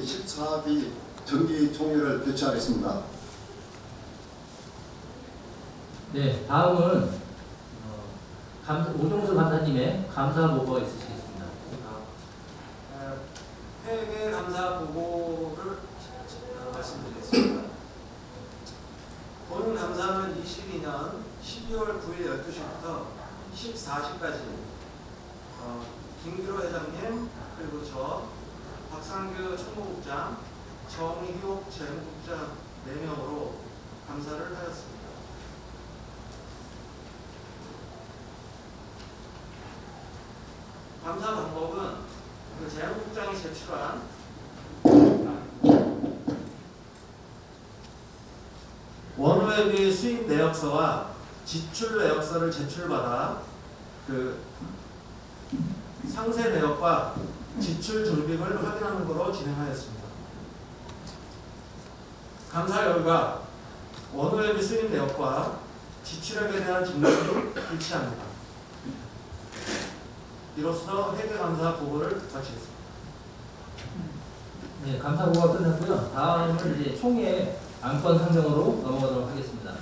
제14기 정기 총회를 개최하겠습니다. 네, 다음은 어, 감, 오종수 감사님의 감사 보고가 있으시겠습니다. 어, 회계 감사 보고를 어, 말씀드리겠습니다. 본 감사는 22년 12월 9일 12시부터 14시까지 어, 김규로 회장님 그리고 저 박상규 총무국장 정희옥 재무국장 4명으로 감사를 하였습니다. 감사 방법은 그 재무국장이 제출한 원후회비 수입 내역서와 지출 내역서를 제출받아 그 상세 내역과 지출 준비를 확인하는 것으로 진행하였습니다. 감사 결과 원후회비 수입 내역과 지출액에 대한 증명이 일치합니다. 이로써 회계 감사 보고를 마치겠습니다. 네, 감사 보고가 끝났고요. 다음은 이제 총회 안건 상정으로 넘어가도록 하겠습니다. 어,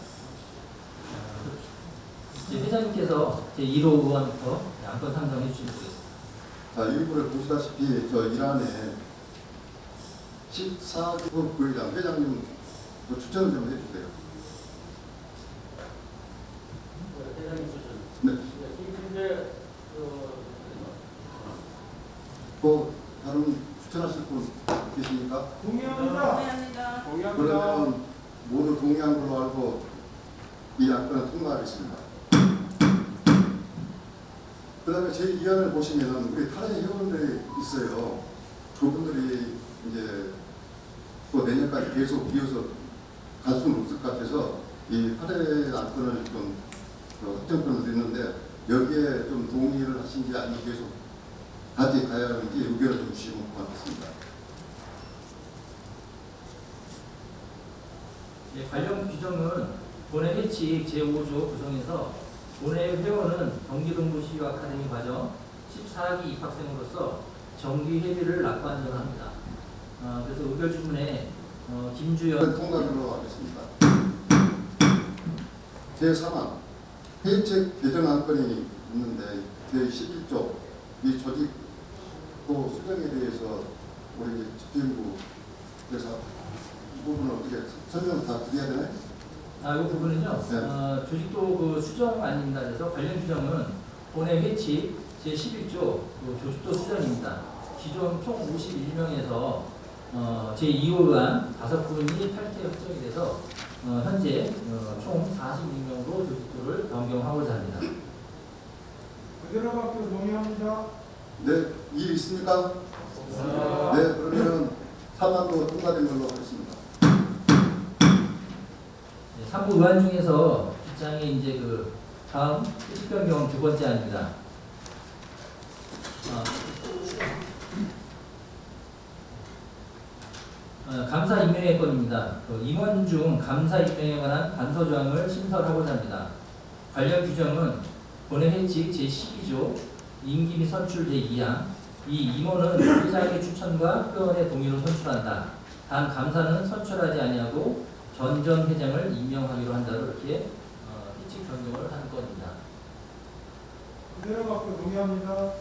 이제 회장님께서 제 1호 의원부터 안건 상정해 주시면 되겠습니다. 자, 일부를 보시다시피 저 일안에 14기 부회장 회장님 그 추천을 좀 해주세요. 회장님. 네. 그 다른 추천하실 분 계십니까? 동의합니다. 그러면 모두 동의한 걸로 알고 이 안건을 통과하겠습니다. 그 다음에 제 이안을 보시면 우리 탈의 회원들이 있어요. 그분들이 이제 또 내년까지 계속 이어서 갈 수는 없을 것 같아서 이 탈의 안건을 좀 어, 확정권을 드리는데 여기에 좀 동의를 하신지 아니면 계속 같이 가야 하는지 의견을 좀 주시면 고맙겠습니다. 예, 관련 규정은 본회 회칙 제5조 구성에서 본회 회원은 경기동부시 아카데미 과정 14기 입학생으로서 정기 회비를 납부한다고 합니다. 어, 그래서 의결 주문에 어, 김주연 통과로 하겠습니다. 제3항 회칙 개정 안 건이 있는데 제11조 이 조직도 수정에 대해서 우리 집행부에서 이 부분을 어떻게 설명 다 드려야 되나요? 아, 이 부분은요. 네. 어, 조직도 그 수정 아닙니다. 그래서 관련 규정은 본회 회칙 제11조 그 조직도 수정입니다. 기존 총 51명에서 어, 제2호 의안 5분이 탈퇴 확정이 돼서 어, 현재 어, 총 46명으로 조직도를 변경하고자 합니다. 그대로 받고 동의합니다. 네, 이해 있습니까? 네, 그러면 3항도 통과된 걸로 하겠습니다. 네, 3부 의안 중에서 입장이 이제 그 다음 변경 두 번째 안입니다. 어, 어, 감사 임명의 건입니다. 그 임원 중 감사 임명에 관한 단서 조항을 신설하고자 합니다. 관련 규정은 본회 회칙 제12조 임기 및 선출 제2항 이 임원은 회장의 추천과 회원의 동의로 선출한다. 단 감사는 선출하지 아니하고 전 전 회장을 임명하기로 한다고 이렇게 어, 회칙 변경을 하는 건입니다. 그대로 받고 동의합니다.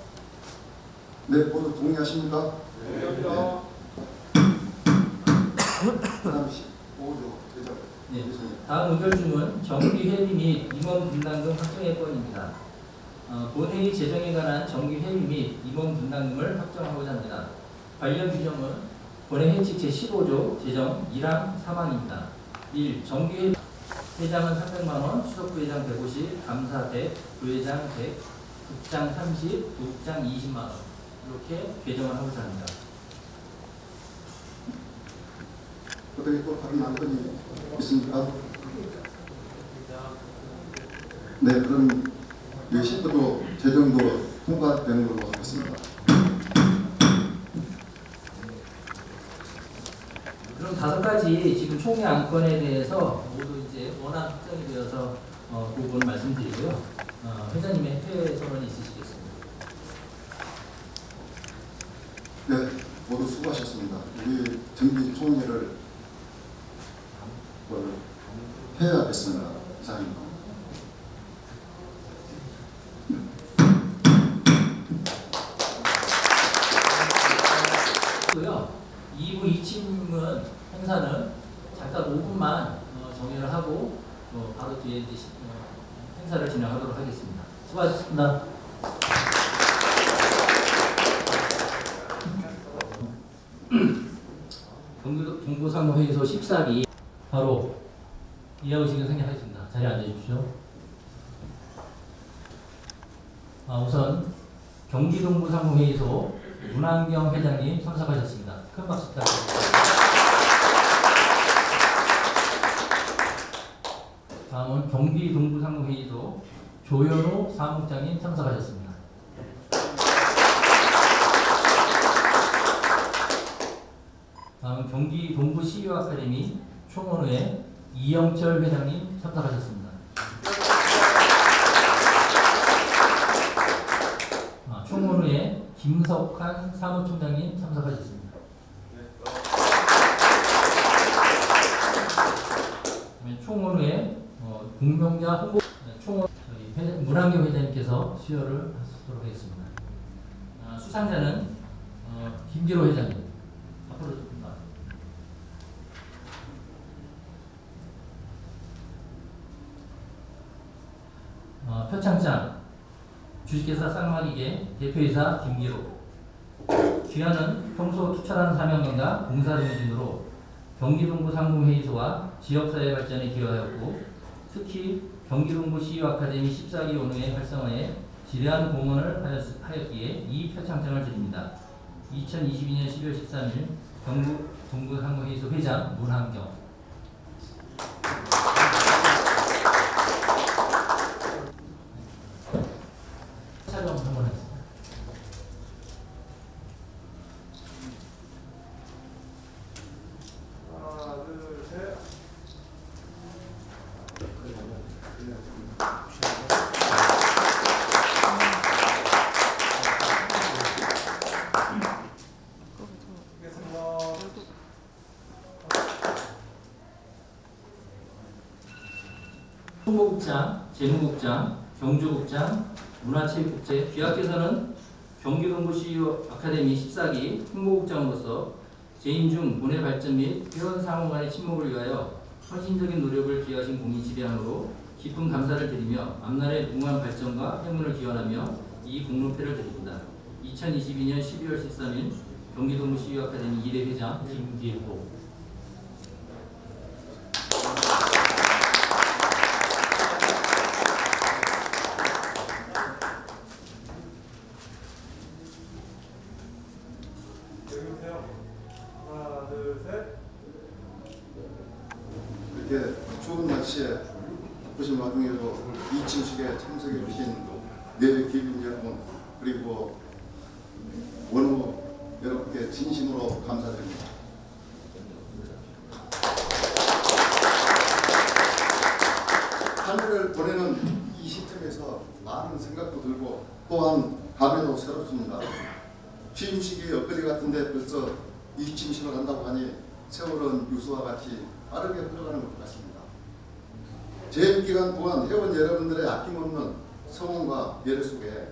네, 모두 동의하십니까? 동의합니다. 그다음 15조 대장. 네. 다음 의결 중은 정기 회비 및 임원 분담금 확정의 건입니다. 어, 본회의 재정에 관한 정기 회비 및 임원 분담금을 확정하고자 합니다. 관련 규정은 본회 회칙 제15조 재정 1항 3항입니다. 1. 정기 회장은 300만 원, 수석부회장 150, 감사 100, 부회장 100, 국장 30, 부국장 20만 원 이렇게 개정을 하고자 합니다. 어떻게 또 다른 안건이 있습니까? 네, 그럼 이 19도 재정도 통과되는 걸로 하겠습니다. 그럼 다섯 가지 지금 총회 안건에 대해서 모두 이제 원안 확정이 되어서 어, 그 부분 말씀드리고요. 어, 회장님의 회의 선언이 있으시겠습니다. 네, 모두 수고하셨습니다. 우리 정기 총회를 뭘 해야 겠습니다. 이상입니다. 고요. 2부 2침은 행사는 잠깐 5분만 어, 정리를 하고 어, 바로 뒤에 이제 시- 어, 행사를 진행하도록 하겠습니다. 수고하셨습니다. 경기도 정부상무회의소 14기 바로 시경 생략하겠습니다. 자리에 앉아주십시오. 아, 우선 경기동부 상무회의소 문한경 회장님 참석하셨습니다. 큰 박수 부탁드립니다. 다음은 경기동부 상무회의소 조현우 사무장님 참석하셨습니다. 다음은 경기동부 CEO 아카데미 총원회 이영철 회장님 참석하셨습니다. 아, 총원회 김석환 사무총장님 참석하셨습니다. 그다음에 총원회 어, 공명자 홍보 네, 회, 문한경 회장님께서 수여를 하도록 하겠습니다. 아, 수상자는 어, 김기로 회장님 앞으로 좀 나와. 어, 표창장 주식회사 쌍마리계 대표이사 김기로 귀하는 평소 투철한 사명감과 봉사정신으로 경기동부 상무회의소와 지역사회 발전에 기여하였고 특히 경기동부 CEO 아카데미 14기 원회의 활성화에 지대한 공헌을 하였- 하였기에 이 표창장을 드립니다. 2022년 12월 13일 경북 동부 상무회의소 회장 문한경 촬영 한번 하겠습니다. 하나, 둘, 셋. 알겠습니다. 홍보국장, 재무국장, 경주국장, 문화체육국제, 귀하께서는 경기동부 CEO 아카데미 14기 홍보국장으로서 재임 중 본회 발전 및 회원 상호 간의 친목을 위하여 헌신적인 노력을 기하신 공인 지배함으로 깊은 감사를 드리며 앞날의 무한 발전과 행운을 기원하며 이 공로패를 드립니다. 2022년 12월 13일 경기동부 CEO 아카데미 1회 회장 김기호 여기 오세요. 하나, 둘, 셋. 이렇게 추운 날씨에 바쁘신 와중에도 이 침식에 참석해 주신 내외 기빈 여러분 그리고 원호 여러분께 진심으로 감사드립니다. 한 해를 보내는 이 시점에서 많은 생각도 들고 또한 감회도 새롭습니다. 취임식이 엊그제 같은데 벌써 이 취임식을 한다고 하니 세월은 유수와 같이 빠르게 흘러가는 것 같습니다. 재임 기간 동안 회원 여러분들의 아낌없는 성원과 예를 속에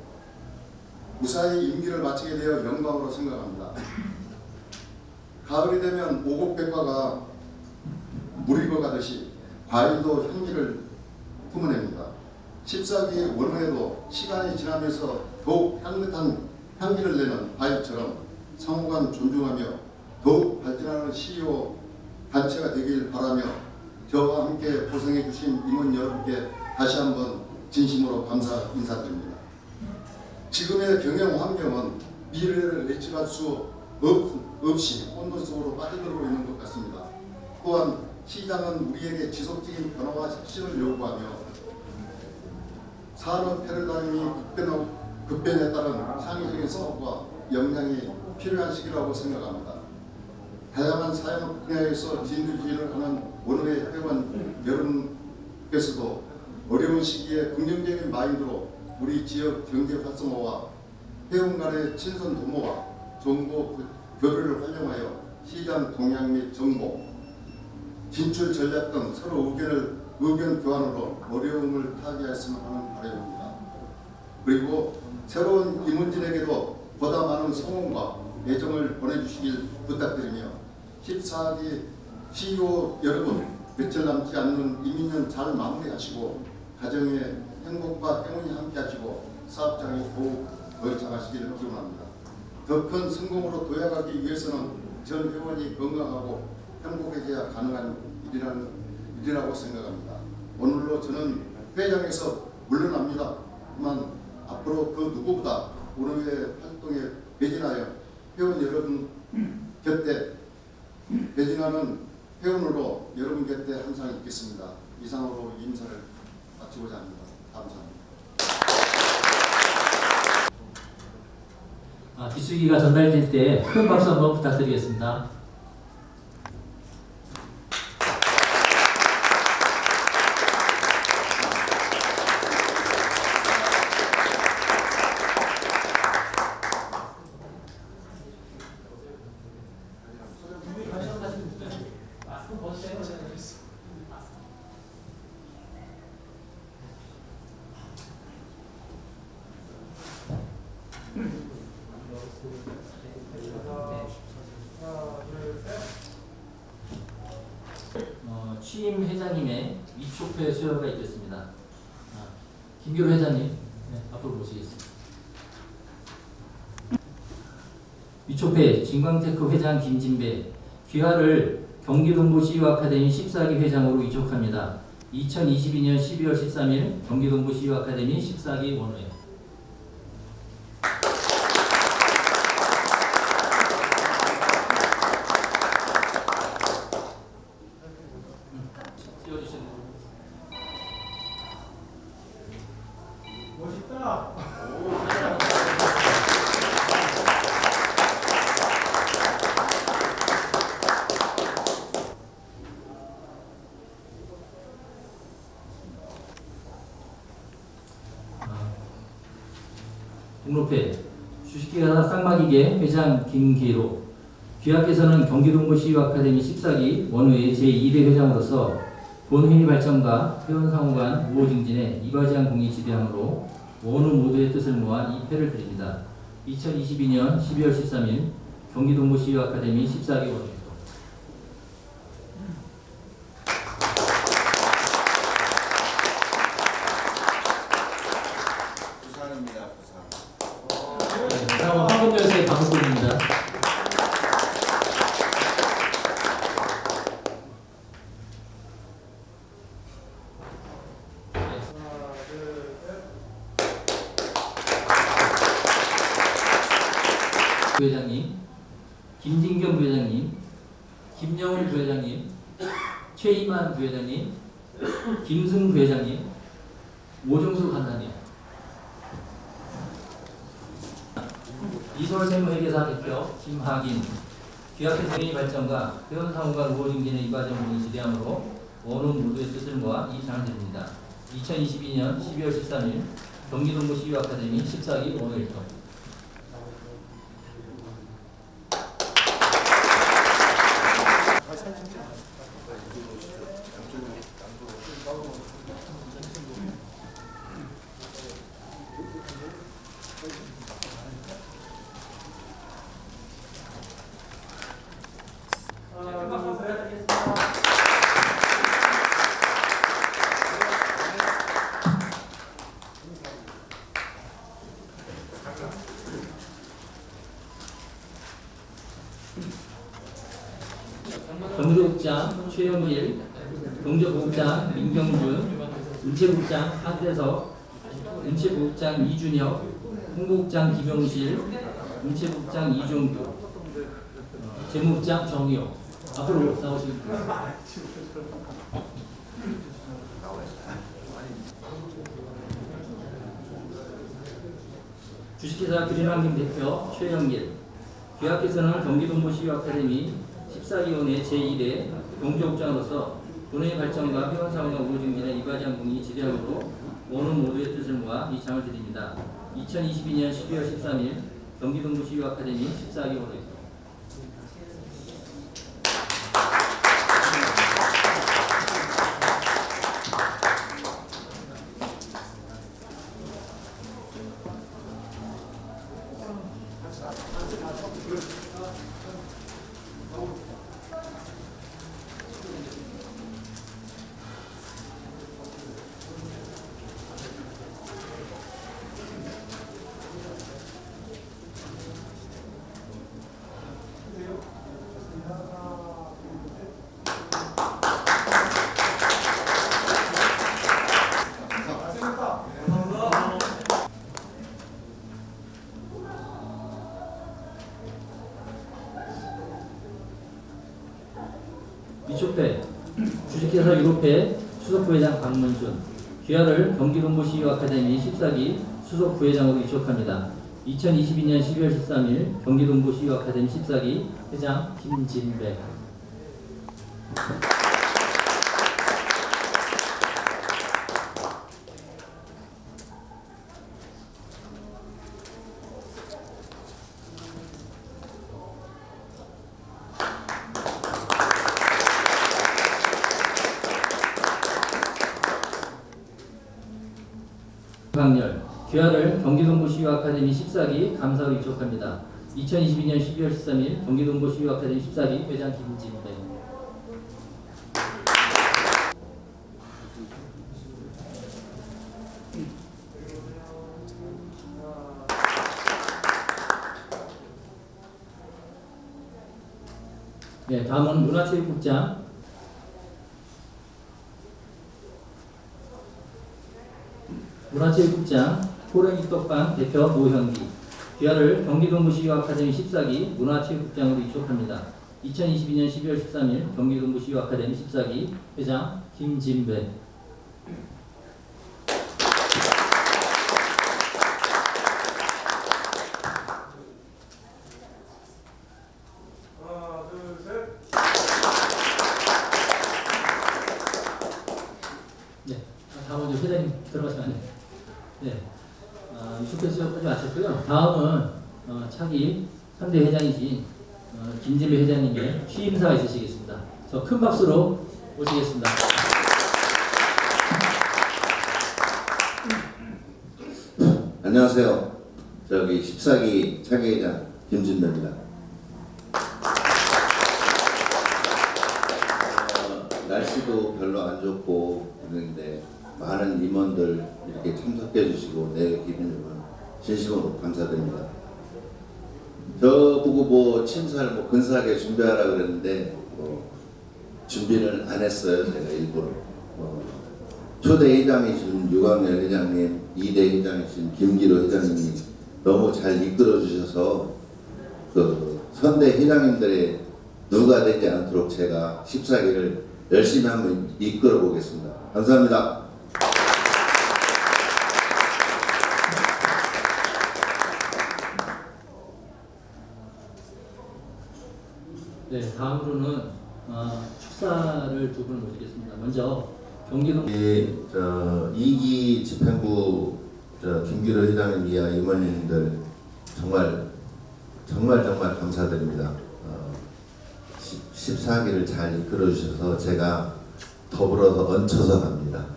무사히 임기를 마치게 되어 영광으로 생각합니다. 가을이 되면 오곡백과가 물이 익어가듯이 과일도 향기를 품어냅니다. 14기 원후에도 시간이 지나면서 더욱 향긋한 향기를 내는 과일처럼 상호간 존중하며 더욱 발전하는 CEO 단체가 되길 바라며 저와 함께 고생해 주신 임원 여러분께 다시 한번 진심으로 감사 인사드립니다. 지금의 경영 환경은 미래를 예측할 수 없, 없이 혼돈 속으로 빠져들고 있는 것 같습니다. 또한 시장은 우리에게 지속적인 변화와 혁신을 요구하며 산업 패러다임이 급변하, 급변에 따른 창의적인 사업과 역량이 필요한 시기라고 생각합니다. 다양한 사업 분야에서 진두지휘를 하는 원어의 회원 여러분께서도 어려운 시기에 긍정적인 마인드로 우리 지역 경제 활성화와 회원 간의 친선 도모와 정보 교- 교류를 활용하여 시장 동향 및 정보, 진출 전략 등 서로 의견을 의견 교환으로 어려움을 타개했으면 하는 바람입니다. 그리고 새로운 임원진에게도 보다 많은 성원과 애정을 보내주시길 부탁드리며 14기 CEO 여러분 며칠 남지 않는 이민년 잘 마무리하시고 가정의 행복과 행운이 함께하시고 사업장이 더욱 걸창하시기를 기원합니다. 더 큰 성공으로 도약하기 위해서는 전 회원이 건강하고 행복해져야 가능한 일이라는 일이라고 생각합니다. 오늘로 저는 회장에서 물러납니다만 앞으로 그 누구보다 오늘의 활동에 매진하여 회원 여러분 곁에 매진하는 회원으로 여러분 곁에 항상 있겠습니다. 이상으로 인사를 마치고자 합니다. 감사합니다. 아, 비수기가 전달될 때 큰 박수 한번 부탁드리겠습니다. 하나, 둘, 셋. 어, 취임 회장님의 위촉회 수여가 있겠습니다. 아, 김규로 회장님 네, 앞으로 모시겠습니다. 위촉회 진광테크 회장 김진배 귀하를 경기동부시의회 아카데미 14기 회장으로 위촉합니다. 2022년 12월 13일 경기동부시의회 아카데미 14기 원회 띄워주시는 멋있다. 공로패 주식회사 쌍마기계 회장 김기로 귀하께서는 경기동부시의회 아카데미 14기 원회의 제2대 회장으로서 본회의 발전과 회원상호 간 우호 증진에 이바지한 공이 지대함으로 원우 모두의 뜻을 모아 이 패를 드립니다. 2022년 12월 13일 경기동부시의회 아카데미 14기 원회 부산입니다. 부산. 네, 다음은 황금열쇠 방송입니다. 하나, 둘, 셋. 부회장님, 김진경 부회장님, 김영훈 부회장님, 최이만 부회장님, 김승 부회장님, 오정수 간사님, 이솔 세무회계사 대표 김학인, 귀합회 회의 발전과 회원상호가 우호 증진의 이과정 공이 지대함으로 원훈 모두의 뜻을 모아 이 장을 드립니다. 2022년 12월 13일 경기동부 시의회 아카데미 14기 원회일동 하나, 둘, 셋. 경제국장 최영일, 경제국장 민경준, 인체국장 한대석, 인체국장 이준혁, 홍보국장 김용실, 인체국장 이종규, 어, 재무국장 정희호 앞으로 나오시겠습니다. 주식회사 그린환경 대표 최영길, 귀하께서는 경기동부시의회 아카데미 14기원의 제1회 경제국장으로서 본회의 발전과 회원사원과 우호 증진에 이바지한 공이 지대함으로 오는 모두의 뜻을 모아 이 장을 드립니다. 2022년 12월 13일 경기동부시의회 아카데미 14기 원회입니다. 위촉회, 유로회 수석 부회장 박문순, 귀하를 경기동부시유 아카데미 14기 수석 부회장으로 위촉합니다. 2022년 12월 13일 경기동부시유 아카데미 14기 회장 김진배. 강렬, 귀하를 경기동부시유 아카데미 14기 감사로 위촉합니다. 2022년 12월 13일 경기동부시유 아카데미 14기 회장 김진배. 네, 다음은 문화체육국장 문화체육국장 호랭이 떡방 대표 노현기 귀하를 경기동부시유 아카데미 14기 문화체육국장으로 위촉합니다. 2022년 12월 13일 경기동부시유 아카데미 14기 회장 김진배 하나, 둘, 셋. 네, 다음은 이제 회장님 들어가시면 안 돼요. 네, 어, 위촉해서 하지 마셨고요. 다음은 어, 차기 3대 회장이신 어, 김진배 회장님의 취임사가 있으시겠습니다. 저 큰 박수로 모시겠습니다. 안녕하세요. 저기 14기 차기회장 김진배입니다. 어, 날씨도 별로 안 좋고 그런데 많은 임원들 이렇게 참석해 주시고 내 기분을 진심으로 감사드립니다. 저 보고 뭐 친사를 뭐 근사하게 준비하라 그랬는데 뭐 준비를 안 했어요 제가 일부러. 어, 초대 회장이신 유광열 회장님, 이대 회장이신 김기로 회장님이 너무 잘 이끌어 주셔서 그 선대 회장님들의 누가 되지 않도록 제가 14기를 열심히 한번 이끌어 보겠습니다. 감사합니다. 네, 다음으로는 어, 축사를 두 분을 모시겠습니다. 먼저 경기도 이, 저, 2기 집행부 저, 김기로 회장님 이하 임원님들 정말 정말 정말 감사드립니다. 어, 14기를 잘 이끌어 주셔서 제가 더불어서 얹혀서 갑니다.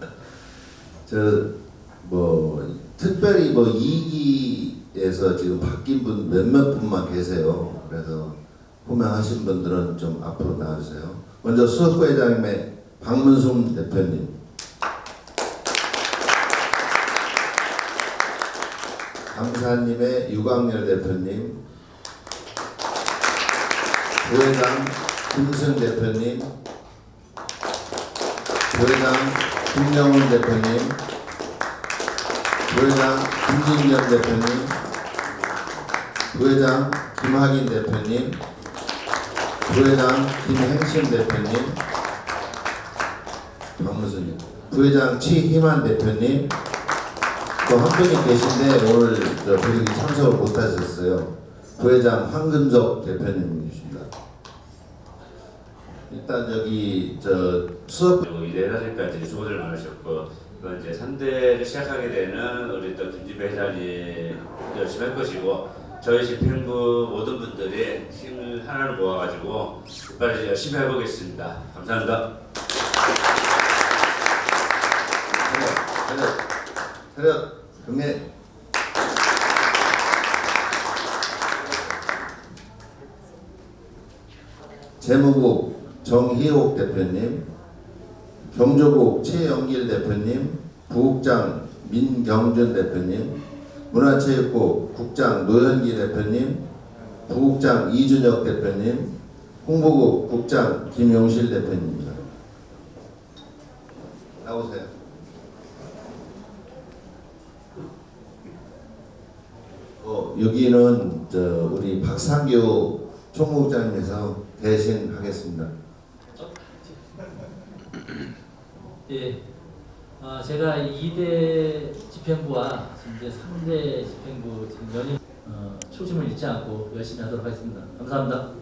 저뭐 특별히 뭐 2기에서 지금 바뀐 분 몇몇 분만 계세요. 그래서 호명하신 분들은 좀 앞으로 나와주세요. 먼저 수석부 회장님의 박문순 대표님. 감사님의 유광열 대표님. 부회장 김승 대표님. 부회장 김영훈 대표님. 부회장 김진경 대표님. 부회장 김학인 대표님. 부회장 김행신 대표님. 박무순님, 부회장 최희만 대표님, 또 한 분이 계신데 오늘 저 분이 참석을 못하셨어요. 부회장 황금석 대표님이십니다. 일단 여기 저 수업 그리고 이대 회장님까지 수고들 많으셨고 그 이제 3대를 시작하게 되는 우리 또 김진배 회장이 열심히 할 것이고 저희 집행부 모든 분들이 힘을 하나를 모아가지고 빨리 열심히 해보겠습니다. 감사합니다. 차렷, 차렷, 차렷, 경례. 재무국 정희옥 대표님, 경조국 최영길 대표님, 부국장 민경준 대표님, 문화체육부 국장 노현기 대표님, 부국장 이준혁 대표님, 홍보국 국장 김용실 대표님입니다. 나오세요. 어, 여기는 저 우리 박상규 총무국장님에서 대신 하겠습니다. 예, 어, 제가 2대 집행부와 이제 3대 집행부 지금 연임 어, 초심을 잃지 않고 열심히 하도록 하겠습니다. 감사합니다.